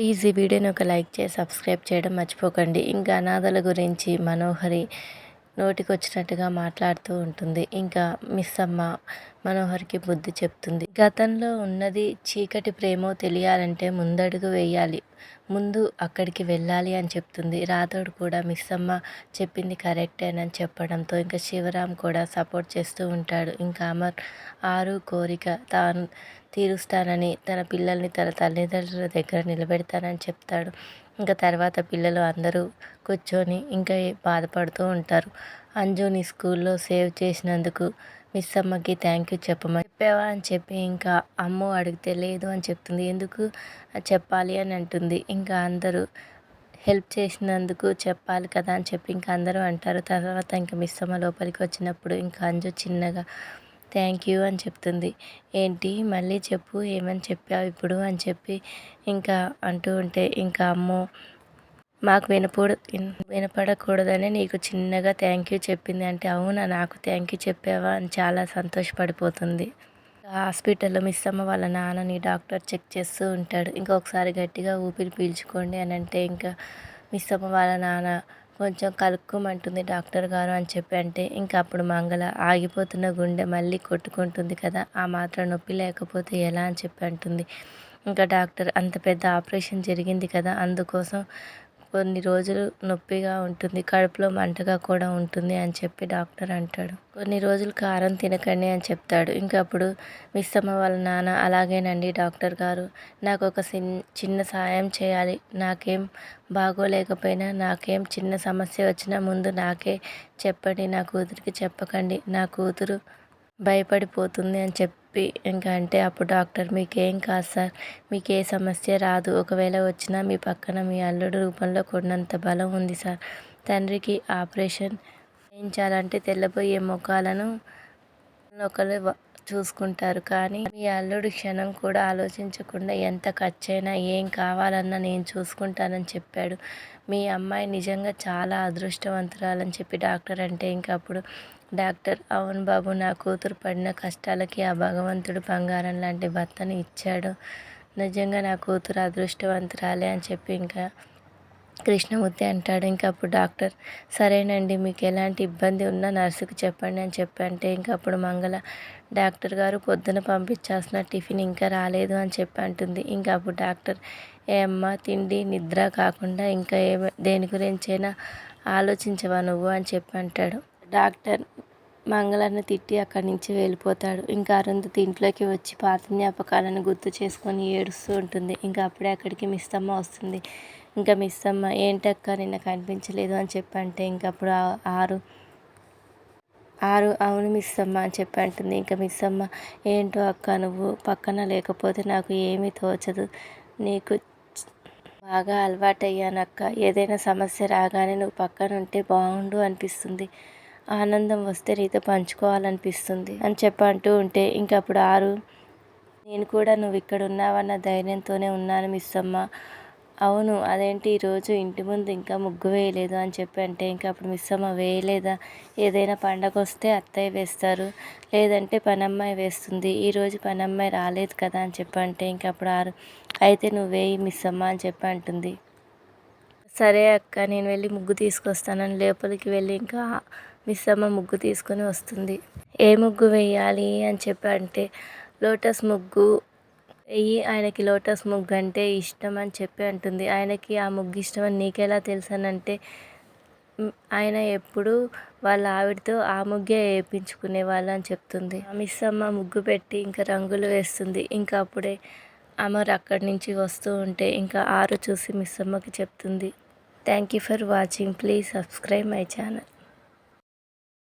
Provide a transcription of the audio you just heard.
Please ఈ వీడియోని ఒక లైక్ చేసి సబ్స్క్రైబ్ చేయడం మర్చిపోకండి. ఇంకా అనాథల గురించి మనోహరి నోటికి వచ్చినట్టుగా మాట్లాడుతూ ఉంటుంది. ఇంకా మిస్ అమ్మ మనోహర్కి బుద్ధి చెప్తుంది. గతంలో ఉన్నది చీకటి ప్రేమో తెలియాలంటే ముందడుగు వేయాలి. ముందు అక్కడికి వెళ్ళాలి అని చెప్తుంది. రాథోడ్ కూడా మిస్ అమ్మ చెప్పింది కరెక్టేనని చెప్పడంతో ఇంకా శివరాం కూడా సపోర్ట్ చేస్తూ ఉంటాడు. ఇంకా అమర్ ఆరు కోరిక తాను తీరుస్తానని తన పిల్లల్ని తన తల్లిదండ్రుల దగ్గర నిలబెడతానని చెప్తాడు. ఇంకా తర్వాత పిల్లలు అందరూ కూర్చొని ఇంకా బాధపడుతూ ఉంటారు. అంజుని స్కూల్లో సేవ్ చేసినందుకు మిస్ అమ్మకి థ్యాంక్ యూ చెప్పమని చెప్పావా అని చెప్పి ఇంకా అమ్మ అడిగితే లేదు అని చెప్తుంది. ఎందుకు? చెప్పాలి అని అంటుంది. ఇంకా అందరూ హెల్ప్ చేసినందుకు చెప్పాలి కదా అని చెప్పి ఇంకా అందరూ అంటారు. తర్వాత ఇంకా మిస్ అమ్మ లోపలికి వచ్చినప్పుడు ఇంకా అంజు చిన్నగా థ్యాంక్ యూ అని చెప్తుంది. ఏంటి? మళ్ళీ చెప్పు ఏమని చెప్పావు ఇప్పుడు అని చెప్పి ఇంకా అంటూ ఉంటే ఇంకా అమ్మో మాకు వినపడ వినపడకూడదని నీకు చిన్నగా థ్యాంక్ యూ చెప్పింది అంటే అవునా? నాకు థ్యాంక్ యూ చెప్పావా అని చాలా సంతోషపడిపోతుంది. హాస్పిటల్లో మిస్ అమ్మ వాళ్ళ నాన్నని డాక్టర్ చెక్ చేస్తూ ఉంటాడు. ఇంకొకసారి గట్టిగా ఊపిరి పీల్చుకోండి అని అంటే ఇంకా మిస్ అమ్మ వాళ్ళ నాన్న కొంచెం కలుక్కోమంటుంది డాక్టర్ గారు అని చెప్పి అంటే ఇంకా అప్పుడు మంగళ ఆగిపోతున్న గుండె మళ్ళీ కొట్టుకుంటుంది కదా ఆ మాత్రం నొప్పి లేకపోతే ఎలా అని చెప్పి అంటుంది. ఇంకా డాక్టర్ అంత పెద్ద ఆపరేషన్ జరిగింది కదా అందుకోసం కొన్ని రోజులు నొప్పిగా ఉంటుంది కడుపులో మంటగా కూడా ఉంటుంది అని చెప్పి డాక్టర్ అంటాడు. కొన్ని రోజులు కారం తినకండి అని చెప్తాడు. ఇంకా అప్పుడు మిస్ అమ్మ వాళ్ళ నాన్న అలాగేనండి డాక్టర్ గారు. నాకు ఒక చిన్న సాయం చేయాలి. నాకేం బాగోలేకపోయినా నాకేం చిన్న సమస్య వచ్చినా ముందు నాకే చెప్పండి నా కూతురికి చెప్పకండి. నా కూతురు భయపడిపోతుంది అని చెప్పి ఇంకా అంటే అప్పుడు డాక్టర్ మీకేం కాదు సార్ మీకు ఏ సమస్య రాదు. ఒకవేళ వచ్చినా మీ పక్కన మీ అల్లుడు రూపంలో కొన్నంత బలం ఉంది సార్. తండ్రికి ఆపరేషన్ చేయించాలంటే తెల్లబోయే ముఖాలను ఒకరు చూసుకుంటారు. కానీ మీ అల్లుడు క్షణం కూడా ఆలోచించకుండా ఎంత ఖర్చైనా ఏం కావాలన్నా నేను చూసుకుంటానని చెప్పాడు. మీ అమ్మాయి నిజంగా చాలా అదృష్టవంతురాలని చెప్పి డాక్టర్ అంటే ఇంకా అప్పుడు డాక్టర్ అవును బాబు నా కూతురు పడిన కష్టాలకి ఆ భగవంతుడు బంగారం లాంటి భర్తని ఇచ్చాడు. నిజంగా నా కూతురు అదృష్టవంతురాలే అని చెప్పి ఇంకా కృష్ణమూర్తి అంటాడు. ఇంకా అప్పుడు డాక్టర్ సరేనండి మీకు ఎలాంటి ఇబ్బంది ఉన్నా నర్సుకు చెప్పండి అని చెప్పి అంటే ఇంకా అప్పుడు మంగళ డాక్టర్ గారు పొద్దున పంపించాల్సిన టిఫిన్ ఇంకా రాలేదు అని చెప్పి అంటుంది. ఇంకా అప్పుడు డాక్టర్ ఏ అమ్మ తిండి నిద్ర కాకుండా ఇంకా ఏ దేని గురించైనా ఆలోచించవా నువ్వు? అని చెప్పి అంటాడు. డాక్టర్ మంగళాన్ని తిట్టి అక్కడి నుంచి వెళ్ళిపోతాడు. ఇంకా అరుంధతి ఇంట్లోకి వచ్చి పాత జ్ఞాపకాలను గుర్తు చేసుకొని ఏడుస్తూ ఉంటుంది. ఇంకా అప్పుడే అక్కడికి మిస్తమ్మ వస్తుంది. ఇంకా మిస్తమ్మ ఏంటక్క నిన్న కనిపించలేదు అని చెప్పంటే ఇంకా అప్పుడు ఆరు ఆరు అవును మిస్ అమ్మ అని చెప్పి అంటుంది ఇంకా మిస్ అమ్మ ఏంటో అక్క నువ్వు పక్కన లేకపోతే నాకు ఏమీ తోచదు. నీకు బాగా అలవాటయ్యానక్క. ఏదైనా సమస్య రాగానే నువ్వు పక్కన ఉంటే బాగుండు అనిపిస్తుంది. ఆనందం వస్తే నీతో పంచుకోవాలనిపిస్తుంది అని చెప్పి అంటూ ఉంటే ఇంక అప్పుడు ఆరు నేను కూడా నువ్వు ఇక్కడ ఉన్నావన్న ధైర్యంతోనే ఉన్నాను మిస్ అమ్మ అవును అదేంటి? ఈరోజు ఇంటి ముందు ఇంకా ముగ్గు వేయలేదు అని చెప్పి అంటే ఇంకా అప్పుడు మిస్ అమ్మ వేయలేదా? ఏదైనా పండగ వస్తే అత్తయ్య వేస్తారు లేదంటే పనమ్మాయి వేస్తుంది. ఈరోజు పనమ్మాయి రాలేదు కదా అని చెప్పి అంటే ఇంకా అప్పుడు ఆరు అయితే నువ్వు వేయి మిస్ అమ్మ అని చెప్పి అంటుంది సరే అక్క నేను వెళ్ళి ముగ్గు తీసుకొస్తానని లోపలికి వెళ్ళి ఇంకా మిస్ అమ్మ ముగ్గు తీసుకొని వస్తుంది. ఏ ముగ్గు వేయాలి అని చెప్పి అంటే లోటస్ ముగ్గు. వెయ్యి ఆయనకి లోటస్ ముగ్గు అంటే ఇష్టం అని చెప్పి అంటుంది. ఆయనకి ఆ ముగ్గు ఇష్టం అని నీకెలా తెలుసానంటే ఆయన ఎప్పుడు వాళ్ళ ఆవిడతో ఆ ముగ్గే వేయించుకునే వాళ్ళు అని చెప్తుంది. మిస్ అమ్మ ముగ్గు పెట్టి ఇంకా రంగులు వేస్తుంది. ఇంకా అప్పుడే అమర్ అక్కడి నుంచి వస్తూ ఉంటే ఇంకా ఆరు చూసి మిస్ అమ్మకి చెప్తుంది. Thank you for watching. Please subscribe my channel.